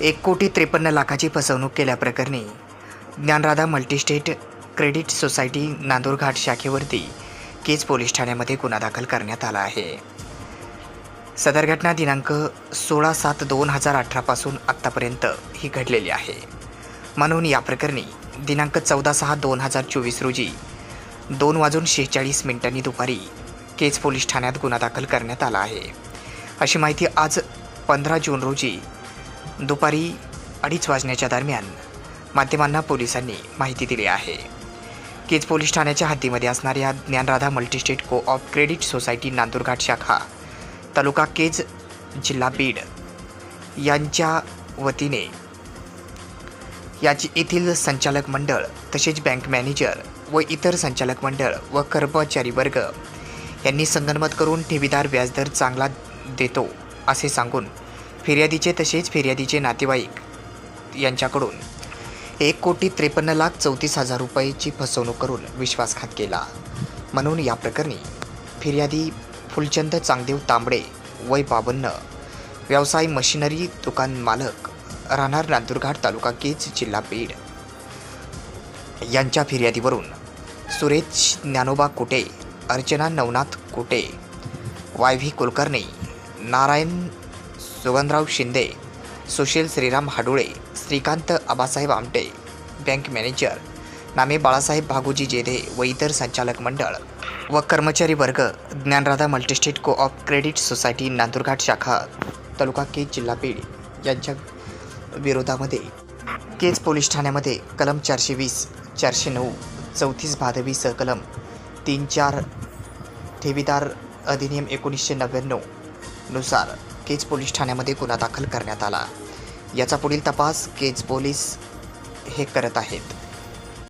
एक कोटी त्रेपन्न लाखाची फसवणूक केल्याप्रकरणी Dnyanradha multistate credit society Nandurghat शाखेवरती Kej police ठाण्यामध्ये गुन्हा दाखल करण्यात आला आहे. सदर घटना दिनांक सोळा सात दोन हजार अठरापासून आत्तापर्यंत ही घडलेली आहे. म्हणून या प्रकरणी दिनांक चौदा सहा दोन हजार चोवीस रोजी दोन वाजून शेहेचाळीस मिनिटांनी दुपारी केज पोलीस ठाण्यात गुन्हा दाखल करण्यात आला आहे. अशी माहिती आज पंधरा जून रोजी दुपारी अडीच वाजण्याच्या दरम्यान माध्यमांना पोलिसांनी माहिती दिली आहे. केज पोलीस ठाण्याच्या हद्दीमध्ये असणाऱ्या Dnyanradha multistate co op credit society Nandurghat शाखा तालुका केज जिल्हा बीड यांच्या वतीने याची येथील संचालक मंडळ तसेच बँक मॅनेजर व इतर संचालक मंडळ व कर्मचारी वर्ग यांनी संगनमत करून ठेवीदार व्याजदर चांगला देतो असे सांगून फिर्यादीचे तसेच फिर्यादीचे नातेवाईक यांच्याकडून एक कोटी त्रेपन्न लाख चौतीस हजार रुपयाची फसवणूक करून विश्वासघात केला. म्हणून या प्रकरणी फिर्यादी फुलचंद चांगदेव तांबडे वय बावन्न व्यवसाय मशिनरी दुकान मालक राहणार नांदुरघाट तालुका केज जिल्हा बीड. यांच्या फिर्यादीवरून Suresh Dnyanoba Kute Archana Navnath Kute Y V Kulkarni Narayan Sugandhrao Shinde Sushil Shriram Hadule Shrikant Abasaheb Amte bank manager नामे बाळासाहेब भागोजी जेधे व इतर संचालक मंडळ व कर्मचारी वर्ग Dnyanradha multistate co op credit society Nandurghat शाखा तालुका केज जिल्हा बीड यांच्या विरोधामध्ये केज पोलीस ठाण्यामध्ये कलम चारशे वीस चारशे नऊ चौतीस भादवी सहकलम तीन चार ठेवीदार अधिनियम एकोणीसशे नव्याण्णवनुसार केज पोलीस ठाण्यामध्ये गुन्हा दाखल करण्यात आला. याचा पुढील तपास केज पोलीस हे करत आहेत.